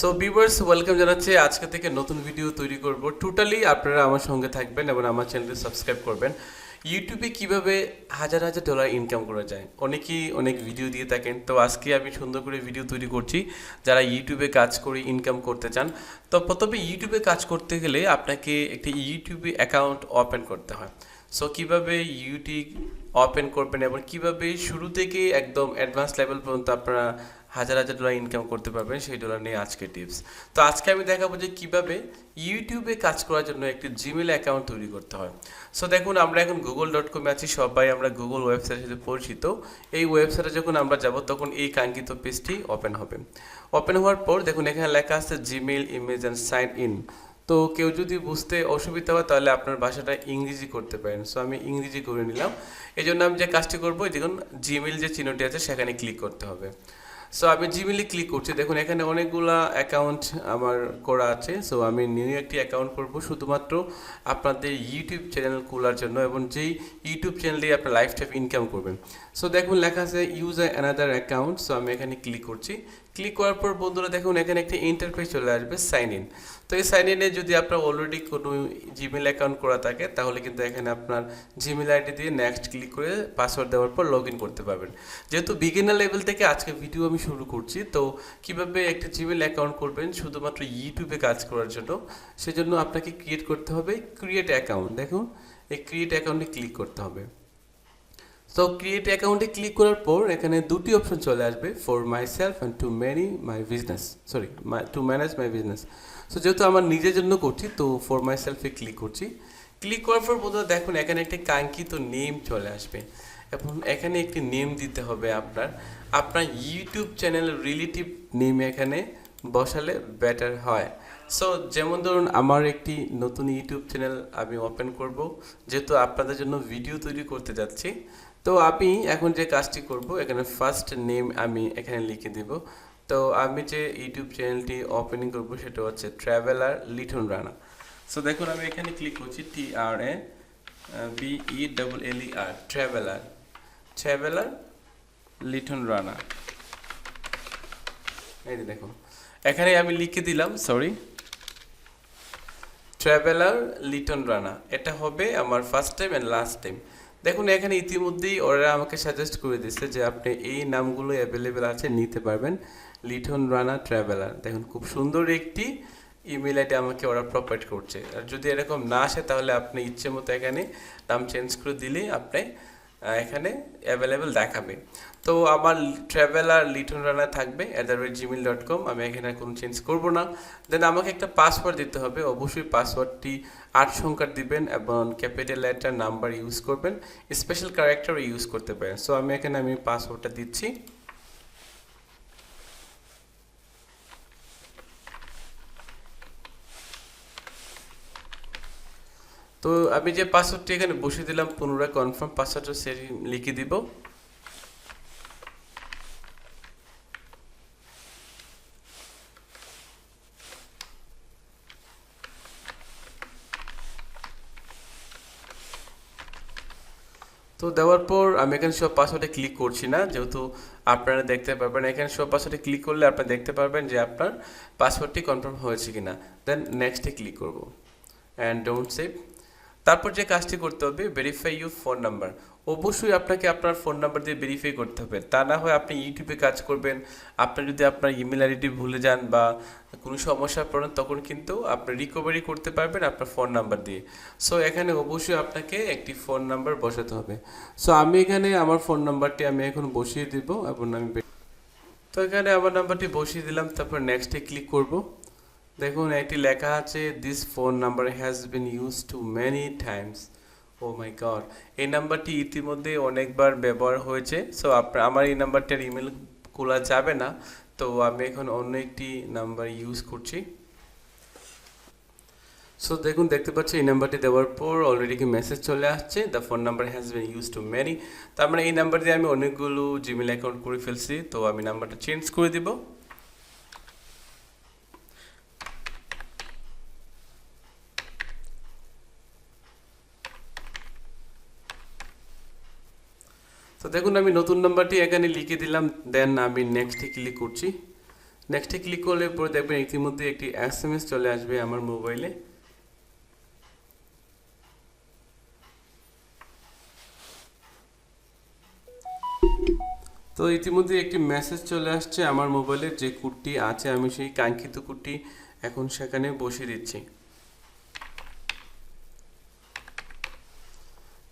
So viewers welcome জানাচ্ছি। আজকে থেকে নতুন ভিডিও তৈরি করব। টোটালি আপনারা আমার সঙ্গে থাকবেন এবং আমার চ্যানেলটি সাবস্ক্রাইব করবেন। ইউটিউবে কীভাবে হাজার হাজার ডলার ইনকাম করা যায়? অনেকেই অনেক ভিডিও দিয়ে থাকেন। তো আজকে আমি সুন্দর করে ভিডিও তৈরি করছি। যারা ইউটিউবে কাজ করে ইনকাম করতে চান, তো প্রথমে ইউটিউবে কাজ করতে গেলে আপনাকে একটি ইউটিউবে অ্যাকাউন্ট ওপেন করতে হয়। সো কীভাবে ইউটিউব ওপেন করবেন এবং কীভাবে শুরু থেকে একদম অ্যাডভান্স লেভেল পর্যন্ত আপনারা হাজার হাজার ডলার ইনকাম করতে পারবেন, সেই ডলার নিয়ে আজকে টিপস তো আজকে আমি দেখাবো যে কীভাবে ইউটিউবে কাজ করার জন্য একটি জিমেল অ্যাকাউন্ট তৈরি করতে হয়। সো দেখুন, আমরা এখন গুগল ডট কমে আছি, সবাই আমরা গুগল ওয়েবসাইটের সাথে পরিচিত। এই ওয়েবসাইটে যখন আমরা যাব, তখন এই কাঙ্ক্ষিত পেজটি ওপেন হবে। ওপেন হওয়ার পর দেখুন, এখানে লেখা আছে Gmail image and sign in তো কেউ যদি বুঝতে অসুবিধা হয়, তাহলে আপনার ভাষাটা ইংরেজি করতে পারেন। সো আমি ইংরেজি করে নিলাম। এই জন্য আমি যে কাজটি করব দেখুন জিমেল যে চিহ্নটি আছে, সেখানে ক্লিক করতে হবে। সো আমি জিমেলে ক্লিক করছি। দেখুন, এখানে অনেকগুলা অ্যাকাউন্ট আমার করা আছে। সো আমি নিউ একটি অ্যাকাউন্ট করব, শুধুমাত্র আপনাদের ইউটিউব চ্যানেল খোলার জন্য এবং যেই ইউটিউব চ্যানেল আপনার লাইফ টাইম ইনকাম করবেন। সো দেখুন, লেখা আছে ইউজ অ্যানাদার অ্যাকাউন্ট সো আমি এখানে ক্লিক করছি। ক্লিক করার পর বন্ধুরা দেখুন, এখানে একটি ইন্টারফেস চলে আসবে সাইন ইন তো এই সাইন ইনে যদি আপনার অলরেডি কোনো জিমেল অ্যাকাউন্ট করা থাকে, তাহলে কিন্তু এখানে আপনার জিমেল আইডি দিয়ে নেক্সট ক্লিক করে পাসওয়ার্ড দেওয়ার পর লগ করতে পারবেন। যেহেতু বিগিনার লেভেল থেকে আজকে ভিডিও আমি শুরু করছি, তো কীভাবে একটা জিমেল অ্যাকাউন্ট করবেন, শুধুমাত্র ইউটিউবে কাজ করার জন্য, সেজন্য আপনাকে ক্রিয়েট করতে হবে ক্রিয়েট অ্যাকাউন্ট দেখুন, এই ক্রিয়েট অ্যাকাউন্টে ক্লিক করতে হবে। তো ক্রিয়েট অ্যাকাউন্টে ক্লিক করার পর এখানে দুটি অপশন চলে আসবে for myself and to many my business sorry to manage my business so যেহেতু আমার নিজের জন্য করছি, তো ফর মাই সেলফে ক্লিক করছি। ক্লিক করার পর বোধহয় দেখুন, এখানে একটি কাঙ্ক্ষিত নেম চলে আসবে। এবং এখানে একটি নেম দিতে হবে আপনার। আপনার ইউটিউব চ্যানেল রিলেটিভ নেম এখানে বসালে বেটার হয়। সো যেমন ধরুন, আমার একটি নতুন ইউটিউব চ্যানেল আমি ওপেন করব। যেহেতু আপনাদের জন্য ভিডিও তৈরি করতে যাচ্ছি তো আমি এখন যে কাজটি করব, এখানে ফার্স্ট নেম আমি এখানে লিখে দেব। তো আমি যে ইউটিউব চ্যানেলটি ওপেনিং করব, সেটা হচ্ছে ট্রাভেলার লিটন রানা। সো দেখুন, আমি এখানে ক্লিক করছি T R A B E double L E R traveller traveller Liton Rana. এই যে দেখুন, এখানে আমি লিখে দিলাম সরি ট্রাভেলার লিটন রানা। এটা হবে আমার first time and last time দেখুন, এখানে ইতিমধ্যেই ওরা আমাকে সাজেস্ট করে দিচ্ছে যে আপনি এই নামগুলো অ্যাভেলেবেল আছে, নিতে পারবেন। লিটন রানা ট্রাভেলার দেখুন, খুব সুন্দর একটি ইমেল আইডি আমাকে ওরা প্রোভাইড করছে। আর যদি এরকম না আসে, তাহলে আপনি ইচ্ছে মতো এখানে নাম চেঞ্জ করে দিলেই আপনি এখানে অ্যাভেলেবেল দেখাবে। তো আমার ট্রাভেলার লিটন রানা থাকবে at the rate Gmail dot com আমি এখানে কোনো চেঞ্জ করব না। দেন আমাকে একটা পাসওয়ার্ড দিতে হবে, অবশ্যই পাসওয়ার্ডটি আট সংখ্যার দিবেন এবং ক্যাপিটাল লেটার নাম্বার ইউজ করবেন স্পেশাল ক্যারেক্টারও ইউজ করতে পারেন। সো আমি এখানে আমি পাসওয়ার্ডটা দিচ্ছি। তো আমি যে পাসওয়ার্ডটি এখানে বসিয়ে দিলাম, পুনরায় কনফার্ম পাসওয়ার্ডটা সেটি লিখে দিব। তো দেওয়ার পর আমি এখানে সব পাসওয়ার্ডে ক্লিক করছি না, যেহেতু আপনারা দেখতে পারবেন, এখানে সব পাসওয়ার্ডে ক্লিক করলে আপনারা দেখতে পারবেন যে আপনার পাসওয়ার্ডটি কনফার্ম হয়েছে কিনা। দেন নেক্সটে ক্লিক করব। অ্যান্ড ডোন্ট সেভ তারপর যে কাজটি করতে হবে ভেরিফাই ইউর ফোন নাম্বার অবশ্যই আপনাকে আপনার ফোন নাম্বার দিয়ে ভেরিফাই করতে হবে। তা না হয় আপনি ইউটিউবে কাজ করবেন, আপনি যদি আপনার ইমেল আইডি ভুলে যান বা কোনো সমস্যা পড়েন, তখন কিন্তু আপনি রিকভারি করতে পারবেন আপনার ফোন নাম্বার দিয়ে। সো এখানে অবশ্যই আপনাকে একটি ফোন নাম্বার বসাতে হবে। সো আমি এখানে আমার ফোন নাম্বারটি আমি এখন বসিয়ে দিব এবং আমি তো এখানে আমার নাম্বারটি বসিয়ে দিলাম, তারপর নেক্সটে ক্লিক করব। দেখুন একটি লেখা আছে this phone number has been use too many times oh my God এই নাম্বারটি ইতিমধ্যে অনেকবার ব্যবহার হয়েছে। সো আপনার আমার এই নাম্বারটার ইমেল খোলা যাবে না। তো আমি এখন অন্য একটি নাম্বার ইউজ করছি। সো দেখুন, দেখতে পাচ্ছি এই নাম্বারটি দেওয়ার পর অলরেডি কি মেসেজ চলে আসছে the phone number has been use too many তার মানে এই নাম্বার দিয়ে আমি অনেকগুলো জিমেল অ্যাকাউন্ট করে ফেলছি। তো আমি নাম্বারটা চেঞ্জ করে দিব। তো দেখুন, আমি নতুন নাম্বারটি এখানে লিখে দিলাম, দেন আমি নেক্সটে ক্লিক করছি। নেক্সটে ক্লিক করলে পরে দেখবেন ইতিমধ্যে একটি এস এম এস চলে আসবে আমার মোবাইলে তো ইতিমধ্যে একটি মেসেজ চলে আসছে আমার মোবাইলে যে কুটটি আছে, আমি সেই কাঙ্ক্ষিত কুটটি এখন সেখানে বসিয়ে দিচ্ছি।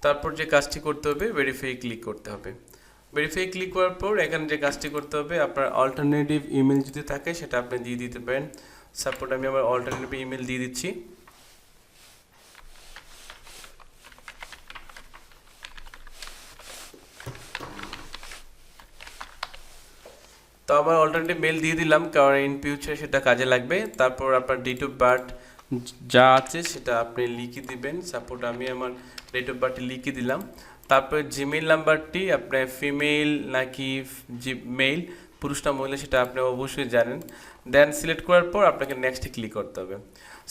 তারপর যে কাজটি করতে হবে ভেরিফাই ক্লিক করতে হবে। ভেরিফাই ক্লিক করার পর এখানে যে কাজটি করতে হবে, আপনার অল্টারনেটিভ ইমেল যদি থাকে, সেটা আপনি দিয়ে দিতে পারেন। সাপোর্ট আমি আমার অল্টারনেটিভ ইমেল দিয়ে দিচ্ছি। তো আমার অল্টারনেটিভ মেল দিয়ে দিলাম, কারণ ইন ফিউচার সেটা কাজে লাগবে। তারপর আপনার ডেট অফ বার্থ যা আছে সেটা আপনি লিখে দিবেন। সাপোর্ট আমি আমার ডেট অফ বার্থ লিখে দিলাম। তারপরে জিমেইল নাম্বারটি আপনার ফিমেল নাকি মেল পুরুষ না মহিলা সেটা আপনি অবশ্যই জানেন। দেন সিলেক্ট করার পর আপনাকে নেক্সটে ক্লিক করতে হবে।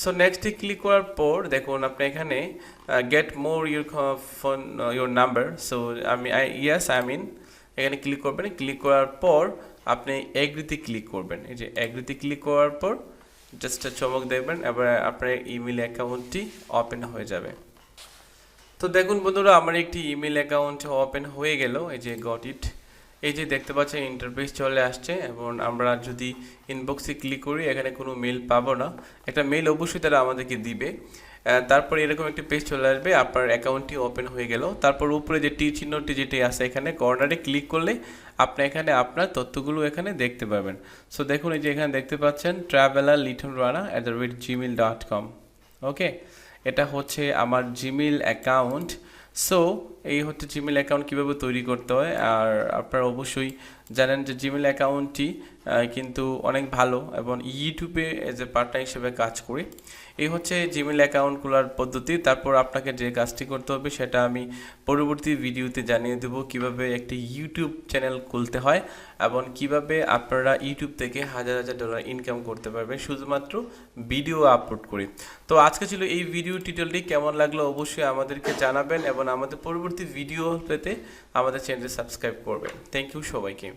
সো নেক্সটে ক্লিক করার পর দেখুন আপনি এখানে get more your phone your number so আমি আই ইয়াস আই মিন এখানে ক্লিক করবেন। ক্লিক করার পর আপনি এগ্রিতে ক্লিক করবেন। এই যে এগ্রিতে ক্লিক করার পর জাস্ট চমক দেখবেন, এবার আপনার ইমেল অ্যাকাউন্টটি ওপেন হয়ে যাবে। তো দেখুন বন্ধুরা, আমার একটি ইমেল অ্যাকাউন্ট ওপেন হয়ে গেল, এই যে গট ইট এই যে দেখতে পাচ্ছেন ইন্টারফেস চলে আসছে এবং আমরা যদি ইনবক্সে ক্লিক করি, এখানে কোনো মেল পাবো না। একটা মেল অবশ্যই তারা আমাদেরকে দিবে। তারপর এরকম একটি পেজ চলে আসবে, আপনার অ্যাকাউন্টটি ওপেন হয়ে গেল। তারপর উপরে যে টি চিহ্নটি যেটি আছে এখানে কর্নারে ক্লিক করলে আপনি এখানে আপনার তথ্যগুলো এখানে দেখতে পাবেন। সো দেখুন এই যে এখানে দেখতে পাচ্ছেন traveller Liton Rana at the Gmail dot com okay এটা হচ্ছে আমার জিমেল অ্যাকাউন্ট সো এই হচ্ছে জিমেল অ্যাকাউন্ট কীভাবে তৈরি করতে হয়, আর আপনারা অবশ্যই জানেন যে জিমেল অ্যাকাউন্টটি কিন্তু অনেক ভালো এবং ইউটিউবে এজ এ পার্ট টাইম হিসেবে কাজ করি। এই হচ্ছে জিমেল অ্যাকাউন্ট খোলার পদ্ধতি, তারপর আপনাকে যে কাজটি করতে হবে সেটা আমি পরবর্তী ভিডিওতে জানিয়ে দেবো কীভাবে একটি ইউটিউব চ্যানেল খুলতে হয় এবং কীভাবে আপনারা ইউটিউব থেকে হাজার হাজার ডলার ইনকাম করতে পারবেন, শুধুমাত্র ভিডিও আপলোড করি। তো আজকে ছিল এই ভিডিও টিউটোরিয়ালটি কেমন লাগল অবশ্যই আমাদেরকে জানাবেন এবং আমাদের পরবর্তী ভিডিও পেতে আমাদের চ্যানেলটি সাবস্ক্রাইব করবেন। থ্যাংক ইউ সবাইকে।